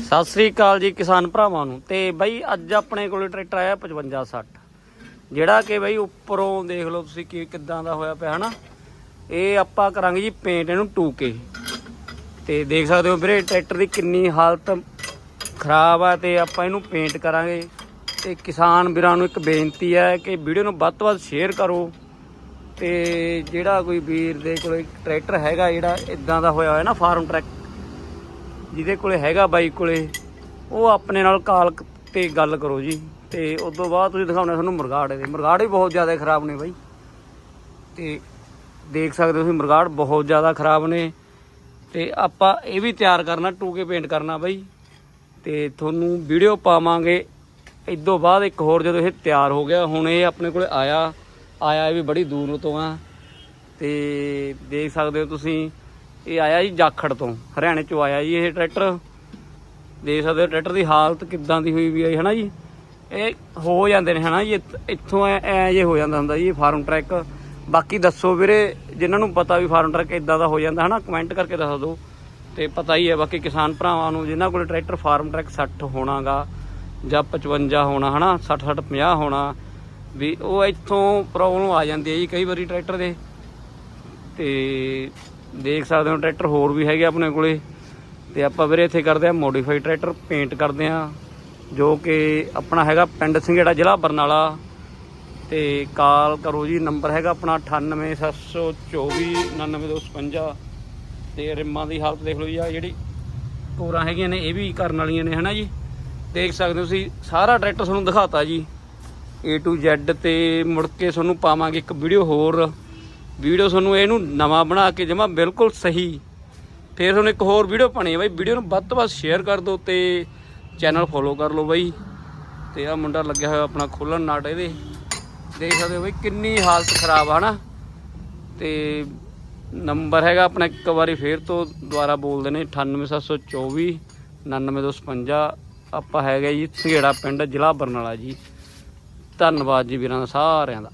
ਸਤਿ ਸ੍ਰੀ ਅਕਾਲ ਜੀ ਕਿਸਾਨ ਭਰਾਵਾਂ ਨੂੰ। ਤੇ ਬਾਈ ਅੱਜ ਆਪਣੇ ਕੋਲ ਟਰੈਕਟਰ ਆਇਆ 5560 ਜਿਹੜਾ ਕਿ ਬਾਈ ਉੱਪਰੋਂ ਦੇਖ ਲਓ ਤੁਸੀਂ ਕਿ ਕਿੱਦਾਂ ਦਾ ਹੋਇਆ ਪਿਆ ਹਨਾ। ਇਹ ਆਪਾਂ ਕਰਾਂਗੇ ਜੀ ਪੇਂਟ ਇਹਨੂੰ ਟੂਕੇ। ਤੇ ਦੇਖ ਸਕਦੇ ਹੋ ਵੀਰੇ ਟਰੈਕਟਰ ਦੀ ਕਿੰਨੀ ਹਾਲਤ ਖਰਾਬ ਆ ਤੇ ਆਪਾਂ ਇਹਨੂੰ ਪੇਂਟ ਕਰਾਂਗੇ। ਤੇ ਕਿਸਾਨ ਵੀਰਾਂ ਨੂੰ ਇੱਕ ਬੇਨਤੀ ਹੈ ਕਿ ਵੀਡੀਓ ਨੂੰ ਵੱਧ ਤੋਂ ਵੱਧ ਸ਼ੇਅਰ ਕਰੋ। ਤੇ ਜਿਹੜਾ ਕੋਈ ਵੀਰ ਦੇ ਕੋਲ ਟਰੈਕਟਰ ਹੈਗਾ ਜਿਹੜਾ ਇਦਾਂ ਦਾ ਹੋਇਆ ਹੋਇਆ ਨਾ ਫਾਰਮ ਟਰੈਕ ਜਿਹਦੇ ਕੋਲੇ ਹੈਗਾ ਬਾਈਕ ਕੋਲੇ, ਉਹ ਆਪਣੇ ਨਾਲ ਕਾਲ ਤੇ ਗੱਲ ਕਰੋ ਜੀ। ਤੇ ਉਸ ਤੋਂ ਬਾਅਦ ਤੁਸੀਂ ਦਿਖਾਉਣੇ ਤੁਹਾਨੂੰ ਮੁਰਗਾੜ ਦੇ ਮੁਰਗਾੜ ਵੀ ਬਹੁਤ ਜ਼ਿਆਦਾ ਖਰਾਬ ਨੇ ਬਾਈ। ਤੇ ਦੇਖ ਸਕਦੇ ਹੋ ਤੁਸੀਂ, ਮੁਰਗਾੜ ਬਹੁਤ ਜ਼ਿਆਦਾ ਖਰਾਬ ਨੇ। ਤੇ ਆਪਾਂ ਇਹ ਵੀ ਤਿਆਰ ਕਰਨਾ, ਟੂਕੇ ਪੇਂਟ ਕਰਨਾ ਬਾਈ। ਤੇ ਤੁਹਾਨੂੰ ਵੀਡੀਓ ਪਾਵਾਂਗੇ। ਇਦੋਂ ਬਾਅਦ ਇੱਕ ਹੋਰ ਜਦੋਂ ਇਹ ਤਿਆਰ ਹੋ ਗਿਆ, ਹੁਣ ਇਹ ਆਪਣੇ ਕੋਲੇ ਆਇਆ। ਆਇਆ ਇਹ ਵੀ ਬੜੀ ਦੂਰ ਤੋਂ ਆ। ਤੇ ਦੇਖ ਸਕਦੇ ਹੋ ਤੁਸੀਂ ਇਹ ਆਇਆ ਜੀ ਜਾਖੜ ਤੋਂ, ਹਰਿਆਣੇ ਚੋਂ ਆਇਆ ਜੀ ਇਹ ਟਰੈਕਟਰ। ਦੇਖ ਸਕਦੇ ਹੋ ਟਰੈਕਟਰ ਦੀ ਹਾਲਤ ਕਿੱਦਾਂ ਦੀ ਹੋਈ ਵੀ ਹੈ ਹਨਾ ਜੀ? ਇਹ ਹੋ ਜਾਂਦੇ ਨੇ, ਹਨਾ ਜੀ, ਇੱਥ- ਇੱਥੋਂ ਐ ਐ ਜੇ ਹੋ ਜਾਂਦਾ ਹੁੰਦਾ ਜੀ ਫਾਰਮ ਟਰੈਕ। ਬਾਕੀ ਦੱਸੋ ਵੀਰੇ, ਜਿਨ੍ਹਾਂ ਨੂੰ ਪਤਾ ਵੀ ਫਾਰਮ ਟਰੈਕ ਇਦਾਂ ਦਾ ਹੋ ਜਾਂਦਾ, ਹਨਾ, ਕਮੈਂਟ ਕਰਕੇ ਦੱਸ ਦਿਓ। ਤੇ ਪਤਾ ਹੀ ਹੈ, ਬਾਕੀ ਕਿਸਾਨ ਭਰਾਵਾਂ ਨੂੰ ਜਿਨ੍ਹਾਂ ਕੋਲ ਟਰੈਕਟਰ ਫਾਰਮ ਟਰੈਕ 60 ਹੋਣਾਗਾ, ਜਾਂ 55 ਹੋਣਾ, ਹਨਾ 60 60 50 ਹੋਣਾ, ਵੀ ਉਹ ਇੱਥੋਂ ਪ੍ਰੋਬਲਮ ਆ ਜਾਂਦੀ ਹੈ ਜੀ ਕਈ ਵਾਰੀ ਟਰੈਕਟਰ ਦੇ। ਤੇ ਦੇਖ ਸਕਦੇ ਹੋ, ਟਰੈਕਟਰ ਹੋਰ ਵੀ ਹੈਗੇ ਆਪਣੇ ਕੋਲੇ। ਤੇ ਆਪਾਂ ਵੀਰੇ ਇੱਥੇ ਕਰਦੇ ਆ ਮੋਡੀਫਾਈ ਟਰੈਕਟਰ ਪੇਂਟ ਕਰਦੇ ਆ ਜੋ ਕਿ ਆਪਣਾ ਹੈਗਾ ਪਿੰਡ ਸਿੰਘੇੜਾ, ਜ਼ਿਲ੍ਹਾ ਬਰਨਾਲਾ। ਤੇ ਕਾਲ ਕਰੋ ਜੀ, ਨੰਬਰ ਹੈਗਾ ਆਪਣਾ 98724 99255 ਤੇ ਰਿਮਾਂ ਦੀ ਹਾਲਤ ਦੇਖ ਲਓ ਜੀ, ਆ ਜਿਹੜੀ ਕੋਰਾਂ ਹੈਗੀਆਂ ਨੇ, ਇਹ ਵੀ ਕਰਨ ਵਾਲੀਆਂ ਨੇ, ਹਨਾ ਜੀ? ਦੇਖ ਸਕਦੇ ਹੋ ਤੁਸੀਂ, ਸਾਰਾ ਟਰੈਕਟਰ ਤੁਹਾਨੂੰ ਦਿਖਾਤਾ ਜੀ। A to Z ਤੇ ਮੁੜ ਕੇ ਤੁਹਾਨੂੰ ਪਾਵਾਂਗੇ ਇੱਕ ਵੀਡੀਓ ਹੋਰ। ਵੀਡੀਓ ਤੁਹਾਨੂੰ ਇਹਨੂੰ ਨਵਾਂ ਬਣਾ ਕੇ ਜਮਾ ਬਿਲਕੁਲ ਸਹੀ। ਫਿਰ ਤੁਹਾਨੂੰ ਇੱਕ ਹੋਰ ਵੀਡੀਓ ਪਾਣੀ ਹੈ ਬਾਈ। ਵੀਡੀਓ ਨੂੰ ਵੱਧ ਤੋਂ ਵੱਧ ਸ਼ੇਅਰ ਕਰ ਦਿਓ ਤੇ ਚੈਨਲ ਫੋਲੋ ਕਰ ਲਓ ਬਾਈ। ਤੇ ਆ ਮੁੰਡਾ ਲੱਗਿਆ ਹੋਇਆ ਆਪਣਾ ਖੋਲਣ ਨਾਟ ਇਹਦੇ। ਦੇਖ ਸਕਦੇ ਹੋ ਬਈ ਕਿੰਨੀ ਹਾਲਤ ਖਰਾਬ ਆ, ਹਨਾ? ਤੇ ਨੰਬਰ ਹੈਗਾ ਆਪਣਾ ਇੱਕ ਵਾਰੀ ਫੇਰ ਤੋਂ ਦੁਬਾਰਾ ਬੋਲਦੇ ਨੇ 98724 99255 ਆਪਾਂ ਹੈਗਾ ਜੀ ਸੰਘੇੜਾ ਪਿੰਡ ਜ਼ਿਲ੍ਹਾ ਬਰਨਾਲਾ ਜੀ। ਧੰਨਵਾਦ ਜੀ ਵੀਰਾਂ ਦਾ ਸਾਰਿਆਂ ਦਾ।